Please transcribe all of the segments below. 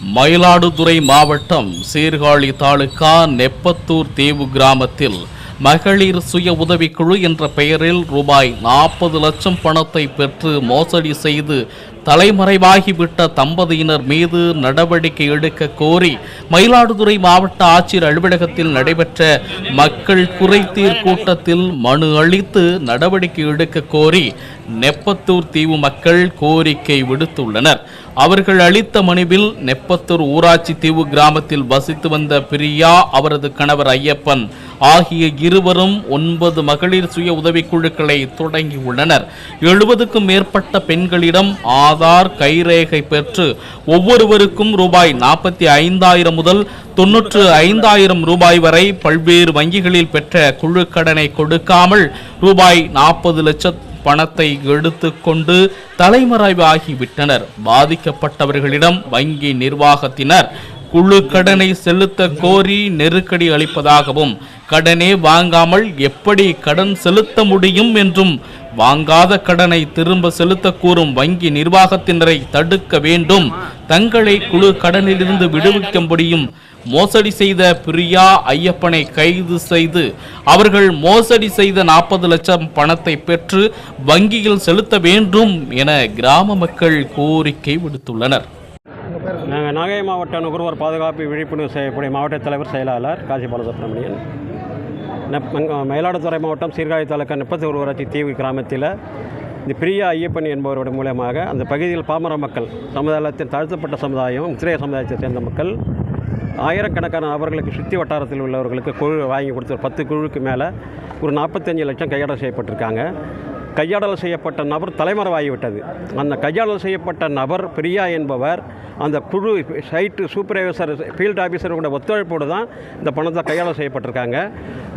மயிலாடுதுறை மாவட்டம் சீர்காழி தாலுகா நெப்பத்தூர் தீவு கிராமத்தில் மகளிர் சுய உதவிக்குழு என்ற பெயரில் ரூபாய் நாற்பது லட்சம் பணத்தை பெற்று மோசடி செய்து தலைமறைவாகிவிட்ட தம்பதியினர் மீது நடவடிக்கை எடுக்க கோரி மயிலாடுதுறை மாவட்ட ஆட்சியர் அலுவலகத்தில் நடைபெற்ற மக்கள் குறைதீர் கூட்டத்தில் மனு அளித்து நடவடிக்கை எடுக்க கோரி நெப்பத்தூர் தீவு மக்கள் கோரிக்கை விடுத்துள்ளனர். அவர்கள் அளித்த மனுவில் நெப்பத்தூர் ஊராட்சி தீவு கிராமத்தில் வசித்து வந்த பிரியா அவரது கணவர் ஐயப்பன் ஆகிய இருவரும் ஒன்பது மகளிர் சுய உதவிக்குழுக்களை தொடங்கியுள்ளனர். எழுபதுக்கும் மேற்பட்ட பெண்களிடம் ஆதார் கைரேகை பெற்று ஒவ்வொருவருக்கும் ரூபாய் நாற்பத்தி ஐந்தாயிரம் முதல் தொன்னூற்று ஐந்தாயிரம் ரூபாய் வரை பல்வேறு வங்கிகளில் பெற்ற குழு கடனை கொடுக்காமல் ரூபாய் நாற்பது லட்சம் பணத்தை எடுத்துக்கொண்டு தலைமறைவாகிவிட்டனர். பாதிக்கப்பட்டவர்களிடம் வங்கி நிர்வாகத்தினர் குழு கடனை செலுத்த கோரி நெருக்கடி அளிப்பதாகவும் கடனே வாங்காமல் எப்படி கடன் செலுத்த முடியும் என்றும் வாங்காத கடனை திரும்ப செலுத்த கூறும் வங்கி நிர்வாகத்தினரை தடுக்க வேண்டும். தங்களை குழு கடனிலிருந்து விடுவிக்க முடியும். மோசடி செய்த பிரியா ஐயப்பனை கைது செய்து அவர்கள் மோசடி செய்த நாற்பது லட்சம் பணத்தை பெற்று வங்கியில் செலுத்த வேண்டும் என கிராம மக்கள் கோரிக்கை விடுத்துள்ளனர். நாகை மாவட்ட நுகர்வோர் பாதுகாப்பு விழிப்புணர்வு செய்யக்கூடிய மாவட்ட தலைவர் செயலாளர் காசி பாலசுப்ரமணியன். நெப் மயிலாடுதுறை மாவட்டம் சீர்காழி தாலுக்கா முப்பத்தூர் ஊராட்சி தீவு கிராமத்தில் இந்த பிரியா ஐயப்பன் என்பவருடைய மூலமாக அந்த பகுதியில் பாமர மக்கள் சமுதாயத்தில் தாழ்த்தப்பட்ட சமுதாயம் முத்திரைய சமுதாயத்தை சேர்ந்த மக்கள் ஆயிரக்கணக்கான நபர்களுக்கு சுற்றி வட்டாரத்தில் உள்ளவர்களுக்கு குழு வாங்கி கொடுத்து ஒரு பத்து குழுவுக்கு மேலே ஒரு நாற்பத்தஞ்சு லட்சம் கையாட செய்யப்பட்டிருக்காங்க. கையாடல் செய்யப்பட்ட நபர் தலைமறைவாகிவிட்டது. அந்த கையாடல் செய்யப்பட்ட நபர் பிரியா என்பவர் அந்த குழு சைட்டு சூப்பர்வைசர் ஃபீல்டு ஆஃபீஸரோட ஒத்துழைப்போடு தான் இந்த பணத்தை கையாள செய்யப்பட்டிருக்காங்க.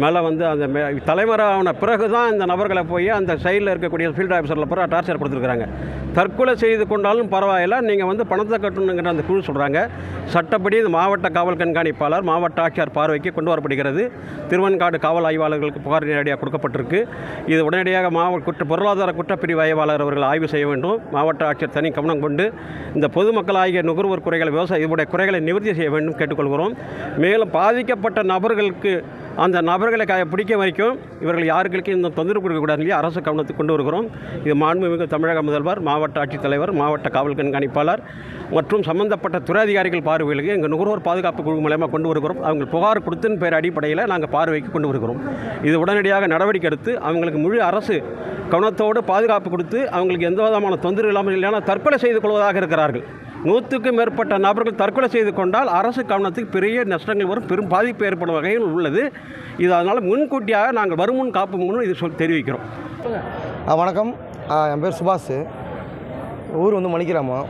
மேலே வந்து அந்த மே தலைமறைவான பிறகு தான் இந்த நபர்களை போய் அந்த சைடில் இருக்கக்கூடிய ஃபீல்டு ஆஃபீஸரில் பிறகு டார்ச்சர் கொடுத்துருக்குறாங்க. தற்கொலை செய்து கொண்டாலும் பரவாயில்ல நீங்கள் வந்து பணத்தை கட்டணுங்கிற அந்த குழு சொல்கிறாங்க சட்டப்படி இந்த மாவட்ட காவல் கண்காணிப்பாளர் மாவட்ட ஆட்சியர் பார்வைக்கு கொண்டு வரப்படுகிறது. திருவன்காடு காவல் ஆய்வாளர்களுக்கு புகார் நேரடியாக கொடுக்கப்பட்டிருக்கு. இது உடனடியாக மாவட்ட குற்ற பொருளாதார குற்றப்பிரிவு ஆய்வாளர் அவர்கள் ஆய்வு செய்ய வேண்டும். மாவட்ட ஆட்சியர் தனி கவனம் கொண்டு இந்த பொதுமக்கள் ஆகிய நுகர்வோர் குறைகளை விவசாய இவருடைய குறைகளை நிவர்த்தி செய்ய வேண்டும் கேட்டுக்கொள்கிறோம். மேலும் பாதிக்கப்பட்ட நபர்களுக்கு அந்த நபர்களை க பிடிக்க வரைக்கும் இவர்கள் யாருக்கும் இந்த தொந்தரவு கொடுக்கக்கூடாது சொல்லி அரசு கவனத்துக்கு கொண்டு வருகிறோம். இது மாண்புமிகு தமிழக முதல்வர் மாவட்ட ஆட்சித்தலைவர் மாவட்ட காவல் கண்காணிப்பாளர் மற்றும் சம்பந்தப்பட்ட துறை அதிகாரிகள் பார்வைகளுக்கு எங்கள் நுகர்வோர் பாதுகாப்பு குழு மூலயமா கொண்டு வருகிறோம். அவங்க புகார் கொடுத்தின் பேர் அடிப்படையில் நாங்கள் பார்வைக்கு கொண்டு வருகிறோம். இது உடனடியாக நடவடிக்கை எடுத்து அவங்களுக்கு முழு அரசு கவனத்தோடு பாதுகாப்பு கொடுத்து அவங்களுக்கு எந்த விதமான தொந்தரவு இல்லாமல் இல்லைன்னா தற்கொலை செய்து கொள்வதாக இருக்கிறார்கள். நூற்றுக்கும் மேற்பட்ட நபர்கள் தற்கொலை செய்து கொண்டால் அரசு கவனத்துக்கு பெரிய நஷ்டங்கள் வரும். பெரும் பாதிப்பு ஏற்படும் வகையில் உள்ளது. இது அதனால் முன்கூட்டியாக நாங்கள் வருமுன் காப்பு முன் இது சொல் தெரிவிக்கிறோம். வணக்கம். என் பேர் சுபாஷ். ஊர் வந்து மணிக்கிராமம்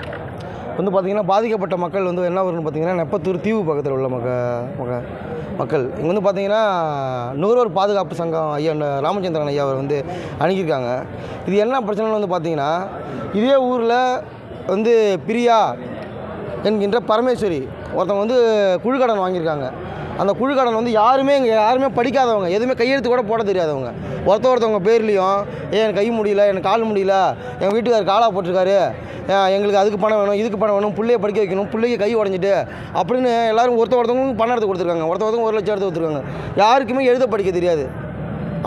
வந்து பார்த்திங்கன்னா பாதிக்கப்பட்ட மக்கள் வந்து என்ன வரும்னு பார்த்தீங்கன்னா நெப்பத்தூர் தீவு பக்கத்தில் உள்ள மக்க மக்க மக்கள். இங்கே வந்து பார்த்திங்கன்னா நுகர்வோர் பாதுகாப்பு சங்கம் ஐயா ராமச்சந்திரன் ஐயா அவர் வந்து அணுகியிருக்காங்க. இது என்ன பிரச்சனைன்னு வந்து பார்த்திங்கன்னா இதே ஊரில் வந்து பிரியா என்கின்ற பரமேஸ்வரி. ஒருத்தவங்க வந்து குழுக்கடன் வாங்கியிருக்காங்க. அந்த குழுக்கடன் வந்து யாருமே இங்கே யாருமே படிக்காதவங்க. எதுவுமே கையெழுத்து கூட போட தெரியாதவங்க. ஒருத்த ஒருத்தவங்க பேர்லேயும் ஏன் எனக்கு கை முடியல எனக்கு கால் முடியல எங்கள் வீட்டுக்கார் காலாக போட்டிருக்காரு எங்களுக்கு அதுக்கு பணம் வேணும் இதுக்கு பணம் வேணும் பிள்ளைய படிக்க வைக்கணும் பிள்ளைக்கு கை உடஞ்சிட்டு அப்படின்னு எல்லாரும் ஒருத்த ஒருத்தவங்களுக்கு பணம் எடுத்து கொடுத்துருக்காங்க. ஒருத்த ஒருத்தவங்க ஒரு லட்சம் எடுத்து கொடுத்துருக்காங்க. யாருக்குமே எழுத படிக்க தெரியாது.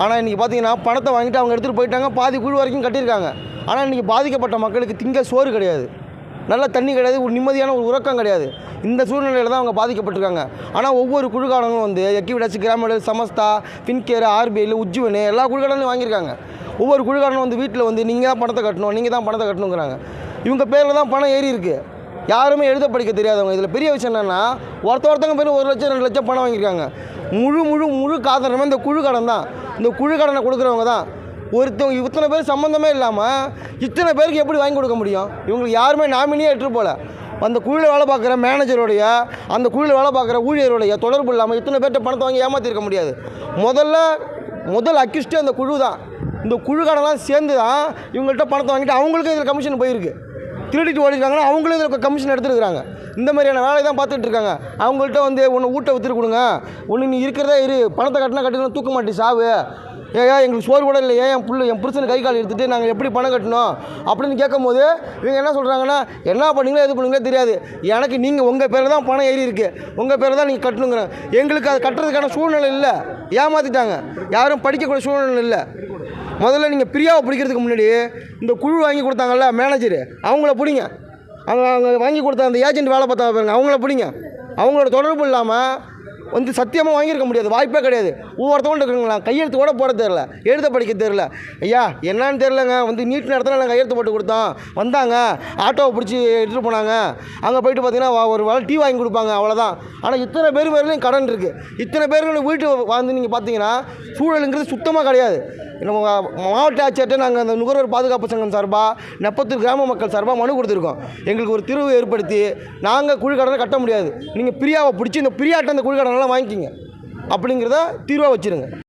ஆனால் இன்றைக்கி பார்த்தீங்கன்னா பணத்தை வாங்கிட்டு அவங்க எடுத்துகிட்டு போயிட்டாங்க. பாதி குழு வரைக்கும் கட்டியிருக்காங்க. ஆனால் இன்றைக்கி பாதிக்கப்பட்ட மக்களுக்கு திங்க சோறு கிடையாது. நல்ல தண்ணி கிடையாது ஒரு நிம்மதியான ஒரு உறக்கம் கிடையாது. இந்த சூழ்நிலையில் தான் அவங்க பாதிக்கப்பட்டிருக்காங்க. ஆனால் ஒவ்வொரு குழுக்காரங்களும் வந்து எக்கிவிடாச்சு கிராமடல் சமஸ்தா பின்கேர் ஆர்பிஐயில் உஜ்ஜுவனு எல்லா குழுக்காரங்களும் வாங்கியிருக்காங்க. ஒவ்வொரு குழுக்காரனும் வந்து வீட்டில் வந்து நீங்கள் தான் பணத்தை கட்டணும் நீங்கள் தான் பணத்தை கட்டணுங்கிறாங்க இவங்க பேரில் தான் பணம் ஏறி இருக்குது யாருமே எழுத படிக்க தெரியாதவங்க. இதில் பெரிய விஷயம் என்னென்னா ஒருத்த ஒருத்தவங்க பேர் ஒரு லட்சம் ரெண்டு லட்சம் பணம் வாங்கியிருக்காங்க. முழு முழு முழு காதனமே இந்த குழு கடன் தான். இந்த குழு கடனை கொடுக்குறவங்க தான். ஒருத்தவங்க இத்தனை பேர் சம்மந்தமே இல்லாமல் இத்தனை பேருக்கு எப்படி வாங்கி கொடுக்க முடியும்? இவங்களுக்கு யாருமே நாமினியே எட்டு போல. அந்த குழுவில் வேலை பார்க்குற மேனேஜருடைய அந்த குழுவில் வேலை பார்க்குற ஊழியருடைய தொடர்பு இல்லாமல் இத்தனை பேர்கிட்ட பணத்தை வாங்கி ஏமாற்றிருக்க முடியாது. முதல்ல முதல் அக்யூஸ்டே அந்த குழு தான் இந்த குழு சேர்ந்து தான் இவங்கள்ட்ட பணத்தை வாங்கிட்டு அவங்களுக்கும் இதில் கமிஷன் போயிருக்கு. திருடிட்டு ஓடிக்கிறாங்கன்னா அவங்களும் இதில் கமிஷன் எடுத்துருக்காங்க இந்த மாதிரியான வேலையை தான் பார்த்துட்டு இருக்காங்க அவங்கள்ட்ட வந்து ஒன்று ஊட்ட வித்துட்டு கொடுங்க. ஒன்று நீ இருக்கிறதா இரு. பணத்தை கட்டினா கட்டினா தூக்க மாட்டி சாவு. ஏயா எங்களுக்கு சோறு கூட இல்லையே என் புள்ள என் புருஷன் கை கால் எடுத்துட்டு நாங்கள் எப்படி பணம் கட்டணும் அப்படின்னு கேட்கும்போது இவங்க என்ன சொல்கிறாங்கன்னா என்ன பண்ணீங்களோ எது பண்ணீங்களோ தெரியாது. எனக்கு நீங்கள் உங்கள் பேரில் தான் பணம் ஏறி இருக்கு. உங்கள் பேரில் தான் நீங்கள் கட்டணுங்கிறேன் எங்களுக்கு அது கட்டுறதுக்கான சூழ்நிலை இல்லை. ஏமாற்றிட்டாங்க யாரும் படிக்கக்கூடிய சூழ்நிலை இல்லை. முதல்ல நீங்கள் பிரியாவை பிடிக்கிறதுக்கு முன்னாடி இந்த குழு வாங்கி கொடுத்தாங்கல்ல மேனேஜரு அவங்கள பிடிங்க. அவங்க அவங்க வாங்கி கொடுத்த அந்த ஏஜென்ட் வேலை பார்த்தா பாருங்க அவங்கள பிடிங்க. அவங்களோட தொடர்பு இல்லாமல் வந்து சத்தியமாக வாங்கியிருக்க முடியாது. வாய்ப்பே கிடையாது. ஒவ்வொருத்தவங்களும் இருக்குங்களா? கையெழுத்து கூட போட தெரில எழுத படிக்க தெரில ஐயா என்னன்னு தெரிலங்க வந்து நீட் நேரத்தில் நாங்கள் கையெழுத்து போட்டு கொடுத்தோம் வந்தாங்க. ஆட்டோவை பிடிச்சி எடுத்துகிட்டு போனாங்க. அங்கே போயிட்டு பார்த்தீங்கன்னா ஒரு வேலை டீ வாங்கி கொடுப்பாங்க. அவ்வளோதான் ஆனால் இத்தனை பேர் பேர்லையும் கடன் இருக்குது இத்தனை பேர்களும் வீட்டு வந்து நீங்கள் பார்த்தீங்கன்னா சூழலுங்கிறது சுத்தமாக கிடையாது. நம்ம மாவட்ட ஆட்சியர்கிட்ட நாங்கள் அந்த நுகர்வோர் பாதுகாப்பு சங்கம் சார்பாக நெப்பத்தூர் கிராம மக்கள் சார்பாக மனு கொடுத்துருக்கோம். எங்களுக்கு ஒரு தீர்வு ஏற்படுத்தி நாங்கள் குழிக்கடனை கட்ட முடியாது. நீங்கள் பிரியாவை பிடிச்சி இந்த பிரியாட்ட அந்த குழிக்கடனெல்லாம் வாங்கிக்கிங்க. அப்படிங்கிறத தீர்வாக வச்சுருங்க.